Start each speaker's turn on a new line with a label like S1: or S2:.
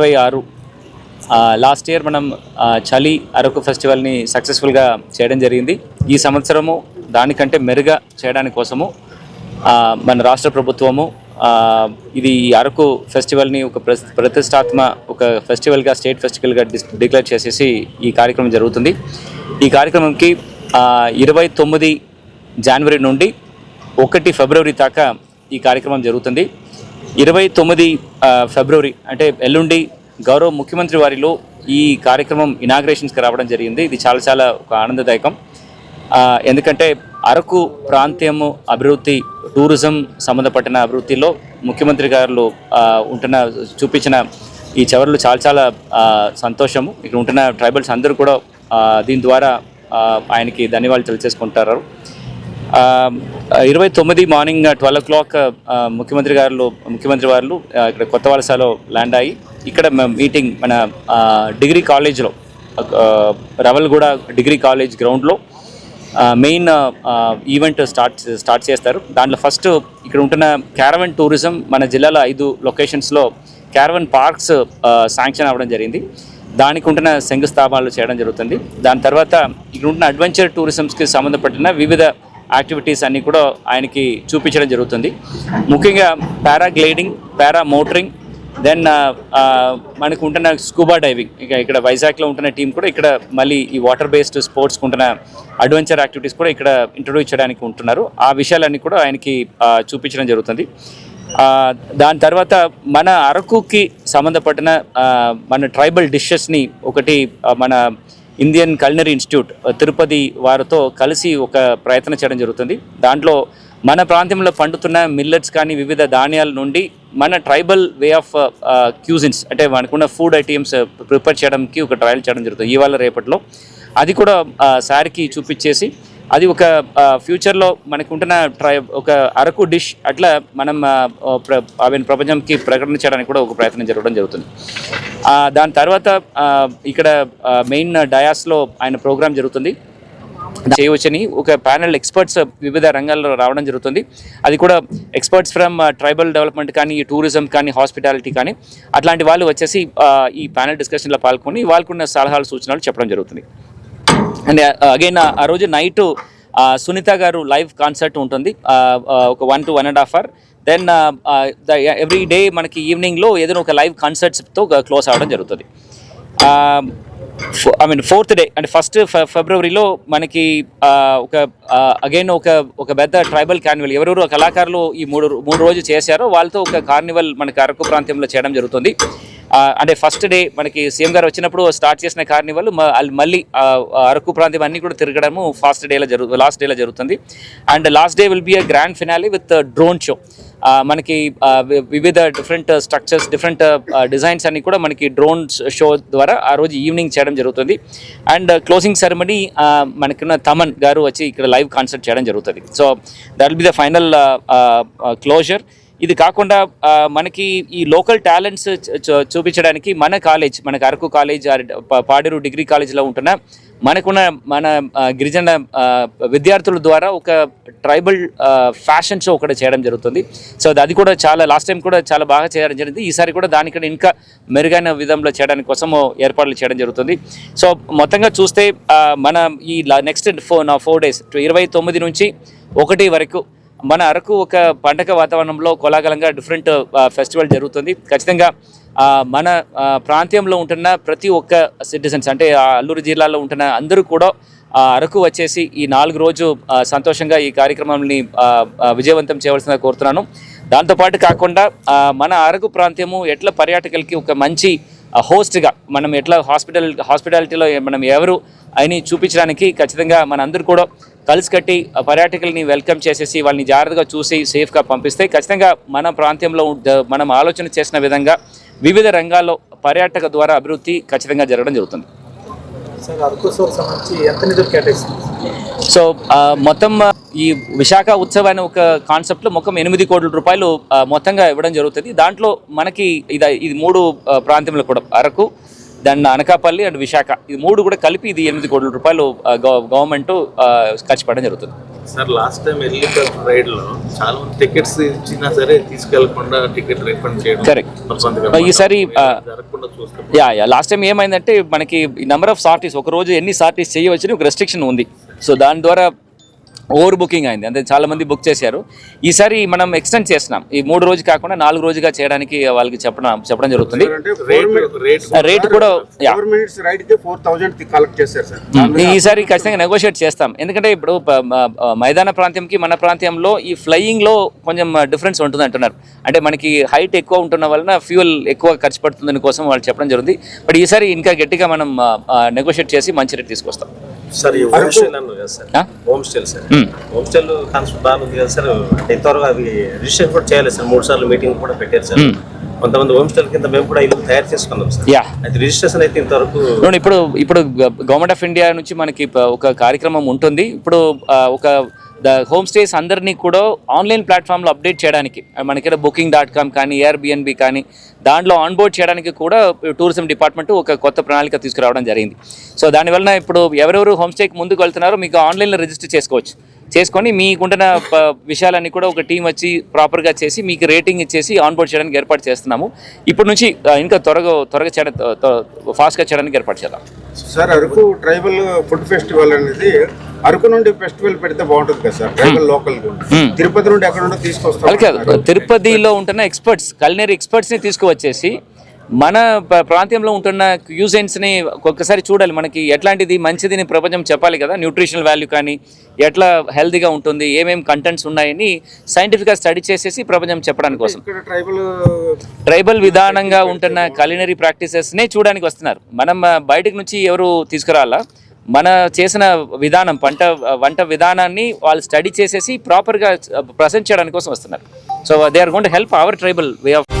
S1: ఇరవై ఆరు last year మనం చలి అరకు ఫెస్టివల్ని సక్సెస్ఫుల్గా చేయడం జరిగింది. ఈ సంవత్సరము దానికంటే మెరుగా చేయడానికి కోసము మన రాష్ట్ర ప్రభుత్వము ఇది అరకు ఫెస్టివల్ని ఒక ప్రతిష్టాత్మ ఒక ఫెస్టివల్గా స్టేట్ ఫెస్టివల్గా డిక్లేర్ చేసేసి ఈ కార్యక్రమం జరుగుతుంది. ఈ కార్యక్రమంకి ఇరవై తొమ్మిది జనవరి నుండి ఒకటి ఫిబ్రవరి దాకా ఈ కార్యక్రమం జరుగుతుంది. ఇరవై తొమ్మిది ఫిబ్రవరి అంటే ఎల్లుండి గౌరవ ముఖ్యమంత్రి వారిలో ఈ కార్యక్రమం ఇనాగ్రేషన్స్కి రావడం జరిగింది. ఇది చాలా చాలా ఒక ఆనందదాయకం. ఎందుకంటే అరకు ప్రాంతీయము అభివృద్ధి టూరిజం సంబంధపడిన అభివృద్ధిలో ముఖ్యమంత్రి గారు ఉంటున్న చూపించిన ఈ చివరిలో చాలా చాలా సంతోషము. ఇక్కడ ఉంటున్న ట్రైబల్స్ అందరూ కూడా దీని ద్వారా ఆయనకి ధన్యవాదాలు తెలియజేసుకుంటారు. ఇరవై తొమ్మిది మార్నింగ్ ట్వెల్వ్ ఓ క్లాక్ ముఖ్యమంత్రి గారు ముఖ్యమంత్రి వారు ఇక్కడ కొత్త వలసలో ల్యాండ్ అయ్యి ఇక్కడ మీటింగ్ మన డిగ్రీ కాలేజ్లో రవల్గూడ డిగ్రీ కాలేజ్ గ్రౌండ్లో మెయిన్ ఈవెంట్ స్టార్ట్ స్టార్ట్ చేస్తారు. దాంట్లో ఫస్ట్ ఇక్కడ ఉంటున్న క్యారవన్ టూరిజం మన జిల్లాలో ఐదు లొకేషన్స్లో క్యారవన్ పార్క్స్ శాంక్షన్ అవ్వడం జరిగింది. దానికి ఉంటున్న శంకుస్థాపనలు చేయడం జరుగుతుంది. దాని తర్వాత ఇక్కడ ఉంటున్న అడ్వెంచర్ టూరిజంస్కి సంబంధపడిన వివిధ యాక్టివిటీస్ అన్నీ కూడా ఆయనకి చూపించడం జరుగుతుంది. ముఖ్యంగా paragliding para motoring then uh, uh, మనకు ఉంటున్న స్కూబా డైవింగ్ ఇక ఇక్కడ వైజాగ్లో ఉంటున్న టీం కూడా ఇక్కడ మళ్ళీ ఈ వాటర్ బేస్డ్ స్పోర్ట్స్కి ఉంటున్న అడ్వెంచర్ యాక్టివిటీస్ కూడా ఇక్కడ ఇంట్రొడ్యూస్ చేయడానికి ఉంటున్నారు. ఆ విషయాలన్నీ కూడా ఆయనకి చూపించడం జరుగుతుంది. దాని తర్వాత మన అరకుకి సంబంధపడిన మన ట్రైబల్ డిషెస్ని ఒకటి మన ఇండియన్ కల్నరీ ఇన్స్టిట్యూట్ తిరుపతి వారితో కలిసి ఒక ప్రయత్నం చేయడం జరుగుతుంది. దాంట్లో మన ప్రాంతంలో పండుతున్న మిల్లెట్స్ కానీ వివిధ ధాన్యాల నుండి మన ట్రైబల్ వే ఆఫ్ క్యూజిన్స్ అంటే మనకున్న ఫుడ్ ఐటమ్స్ ప్రిపేర్ చేయడానికి ఒక ట్రయల్ చేయడం జరుగుతుంది ఇవాళ రేపట్లో. అది కూడా సార్కి చూపించేసి అది ఒక ఫ్యూచర్లో మనకు ఉంటున్న ట్రై ఒక అరకు డిష్ అట్లా మనం ఆమెను ప్రపంచంకి ప్ర- చేయడానికి ప్రపంచంకి కూడా ఒక ప్రయత్నం జరగడం జరుగుతుంది. దాని తర్వాత ఇక్కడ మెయిన్ డయాస్లో ఆయన ప్రోగ్రామ్ జరుగుతుంది. చేయవచ్చని ఒక ప్యానల్ ఎక్స్పర్ట్స్ వివిధ రంగాల్లో రావడం జరుగుతుంది. అది కూడా ఎక్స్పర్ట్స్ ఫ్రమ్ ట్రైబల్ డెవలప్మెంట్ కానీ టూరిజం కానీ హాస్పిటాలిటీ కానీ అట్లాంటి వాళ్ళు వచ్చేసి uh, ఈ ప్యానల్ డిస్కషన్లో పాల్గొని వాళ్ళకున్న సలహాలు సూచనలు చెప్పడం జరుగుతుంది. అండ్ అగైన్ uh, uh, ఆ రోజు నైట్ సునీత గారు లైవ్ కాన్సర్ట్ ఉంటుంది. ఒక one to one and half hour then every day మనకి ఈవినింగ్లో ఏదైనా ఒక లైవ్ కాన్సర్ట్స్తో క్లోజ్ అవ్వడం జరుగుతుంది. Um, I mean fourth day అంటే ఫస్ట్ ఫిబ్రవరిలో మనకి ఒక అగైన్ ఒక ఒక పెద్ద ట్రైబల్ కార్నివల్ ఎవరెవరు కళాకారులు ఈ మూడు మూడు రోజులు చేశారో వాళ్ళతో ఒక కార్నివల్ మనకి అరకు ప్రాంతంలో చేయడం జరుగుతుంది. అంటే ఫస్ట్ డే మనకి సీఎం గారు వచ్చినప్పుడు స్టార్ట్ చేసిన కార్నివల్ మళ్ళీ అరకు ప్రాంతం అన్ని కూడా తిరగడము ఫాస్ట్ డేలో జరుగు లాస్ట్ డేలో జరుగుతుంది. And last day will be a grand finale with drone show మనకి వి- వివిధ డిఫరెంట్ స్ట్రక్చర్స్ డిఫరెంట్ డిజైన్స్ అన్ని కూడా మనకి డ్రోన్ షో ద్వారా ఆ రోజు ఈవినింగ్ చేయడం జరుగుతుంది. అండ్ క్లోజింగ్ సెరమనీ మనకున్న తమన్ గారు వచ్చి ఇక్కడ లైవ్ కాన్సర్ట్ చేయడం జరుగుతుంది. So that will be the final closure ఇది కాకుండా మనకి ఈ లోకల్ టాలెంట్స్ చూపించడానికి మన కాలేజ్ మనకి Araku college or Paderu degree కాలేజ్లో ఉంటున్న మనకున్న మన గిరిజన విద్యార్థుల ద్వారా ఒక ట్రైబల్ ఫ్యాషన్ షో ఒకటి చేయడం జరుగుతుంది. సో అది కూడా చాలా లాస్ట్ టైం కూడా చాలా బాగా చేయడం జరిగింది. ఈసారి కూడా దానికంటే ఇంకా మెరుగైన విధంలో చేయడానికి కోసం ఏర్పాట్లు చేయడం జరుగుతుంది. సో మొత్తంగా చూస్తే మన ఈ నెక్స్ట్ ఫోర్ ఫోర్ డేస్ ఇరవై తొమ్మిది నుంచి ఒకటి వరకు మన అరకు ఒక పండగ వాతావరణంలో కోలాగలంగా డిఫరెంట్ ఫెస్టివల్ జరుగుతుంది. ఖచ్చితంగా మన ప్రాంతంలో ఉంటున్న ప్రతి ఒక్క సిటిజన్స్ అంటే అల్లూరు జిల్లాలో ఉంటున్న అందరూ కూడా అరకు వచ్చేసి ఈ నాలుగు రోజు సంతోషంగా ఈ కార్యక్రమాన్ని విజయవంతం చేయవలసిందిగా కోరుతున్నాను. దాంతోపాటు కాకుండా మన అరకు ప్రాంతము ఎట్లా పర్యాటకులకి ఒక మంచి హోస్ట్గా మనం ఎట్లా హాస్పిటల్ హాస్పిటాలిటీలో మనం ఎవరు అని చూపించడానికి ఖచ్చితంగా మన అందరూ కూడా కలిసి కట్టి పర్యాటకుల్ని వెల్కమ్ చేసేసి వాళ్ళని జాగ్రత్తగా చూసి సేఫ్గా పంపిస్తే ఖచ్చితంగా మన ప్రాంతంలో మనం ఆలోచన చేసిన విధంగా వివిధ రంగాల్లో పర్యాటక ద్వారా అభివృద్ధి ఖచ్చితంగా జరగడం జరుగుతుంది. సో మొత్తం ఈ విశాఖ ఉత్సవాన్ని ఒక కాన్సెప్ట్లో మొత్తం ఎనిమిది కోట్ల రూపాయలు మొత్తంగా ఇవ్వడం జరుగుతుంది. దాంట్లో మనకి ఇది ఇది మూడు ప్రాంతంలో కూడా అరకు దెన్ అనకాపల్లి అండ్ విశాఖ. ఇది మూడు కూడా కలిపి ఇది ఎనిమిది కోట్ల రూపాయలు గవర్నమెంట్ ఖర్చు పెట్టడం జరుగుతుంది.
S2: సార్ లాస్ట్ టైం వెళ్ళి రైడ్లో చాలా మంది టికెట్స్ ఇచ్చినా సరే తీసుకెళ్ళకుండా టికెట్ రిఫండ్ చేయడం
S1: ఈసారి యా యా లాస్ట్ టైం ఏమైందంటే మనకి నెంబర్ ఆఫ్ సార్టీస్ ఒక రోజు ఎన్ని సార్టీస్ చేయవచ్చని ఒక రెస్ట్రిక్షన్ ఉంది. సో దాని ద్వారా ఓవర్ బుకింగ్ అయింది. అంటే చాలా మంది బుక్ చేశారు. ఈసారి మనం ఎక్స్టెండ్ చేస్తున్నాం. ఈ మూడు రోజు కాకుండా నాలుగు రోజుగా చేయడానికి వాళ్ళకి చెప్పడం చెప్పడం జరుగుతుంది.
S2: రేట్
S1: కూడా ఈసారి ఖచ్చితంగా నెగోషియేట్ చేస్తాం. ఎందుకంటే ఇప్పుడు మైదాన ప్రాంతంకి మన ప్రాంతంలో ఈ ఫ్లయింగ్లో కొంచెం డిఫరెన్స్ ఉంటుంది అంటున్నారు. అంటే మనకి హైట్ ఎక్కువ ఉంటున్న వలన ఫ్యూయల్ ఎక్కువ ఖర్చు పడుతుందని కోసం వాళ్ళు చెప్పడం జరుగుతుంది. బట్ ఈసారి ఇంకా గట్టిగా మనం నెగోషియేట్ చేసి మంచి రేట్ తీసుకొస్తాం.
S3: సార్ ఈ హోమ్ స్టేలు అన్నారు కదా సార్? హోమ్ స్టేలు సార్. హోమ్ స్టేలు కాన్సెప్ట్ బాగుంది కదా సార్ అంటే ఇంతవరకు అవి రిజిస్ట్రేషన్ కూడా చేయాలి సార్ మూడు సార్లు మీటింగ్ కూడా పెట్టారు సార్. కొంతమంది హోమ్ స్టేల కింద మేము కూడా ఇల్లు తయారు చేసుకున్నాం సార్.
S1: యా
S3: అయితే రిజిస్ట్రేషన్ అయితే ఇంతవరకు
S1: చూడండి ఇప్పుడు ఇప్పుడు గవర్నమెంట్ ఆఫ్ ఇండియా నుంచి మనకి ప- ఒక కార్యక్రమం ఉంటుంది. ఇప్పుడు ఆ, ఒక ద హోమ్ స్టేస్ అందరినీ కూడా ఆన్లైన్ ప్లాట్ఫామ్లో అప్డేట్ చేయడానికి ఆ, మనకి బుకింగ్ డాట్ కామ్ కానీ ఏఆర్బిఎన్బి కానీ దాంట్లో ఆన్బోర్డ్ చేయడానికి కూడా టూరిజం డిపార్ట్మెంట్ ఒక కొత్త ప్రణాళిక తీసుకురావడం జరిగింది. సో దానివల్ల ఇప్పుడు ఎవరెవరు హోమ్ స్టేకి ముందుకు వెళ్తున్నారో మీకు ఆన్లైన్లో రిజిస్టర్ చేసుకోవచ్చు. చేసుకొని మీకుంటున్న విషయాలన్నీ కూడా ఒక టీం వచ్చి ప్రాపర్గా చేసి మీకు రేటింగ్ ఇచ్చేసి ఆన్బోర్డ్ చేయడానికి ఏర్పాటు చేస్తున్నాము. ఇప్పటి నుంచి ఇంకా త్వరగా త్వరగా చేయడం ఫాస్ట్గా చేయడానికి ఏర్పాటు చేద్దాం.
S4: Sir Araku tribal food festival అనేది అరకు నుండి ఫెస్టివల్ పెడితే బాగుంటుంది కదా సార్ ట్రైబల్ లోకల్ తిరుపతి నుండి ఎక్కడ నుండి తీసుకొస్తాం.
S1: తిరుపతిలో ఉంటున్న ఎక్స్పర్ట్స్ కల్నరీ ఎక్స్పర్ట్స్ని తీసుకువచ్చేసి మన ప్ర- ప్రాంతంలో ఉంటున్న క్యూజైన్స్ని ఒక్కసారి చూడాలి. మనకి ఎట్లాంటిది మంచిది ప్రపంచం చెప్పాలి కదా. న్యూట్రిషనల్ వాల్యూ కానీ ఎట్లా హెల్తీగా ఉంటుంది ఏమేమి కంటెంట్స్ ఉన్నాయని సైంటిఫిక్గా స్టడీ చేసేసి ప్రపంచం చెప్పడానికి కోసం.
S4: ట్రైబల్
S1: ట్రైబల్ విధానంగా ఉంటున్న కలినరీ ప్రాక్టీసెస్నే చూడడానికి వస్తున్నారు. మనం బయటకు నుంచి ఎవరు తీసుకురావాలా మన చేసిన విధానం పంట వంట విధానాన్ని వాళ్ళు స్టడీ చేసేసి ప్రాపర్గా ప్రజెంట్ చేయడానికి కోసం వస్తున్నారు. So they are gonna help our tribal way of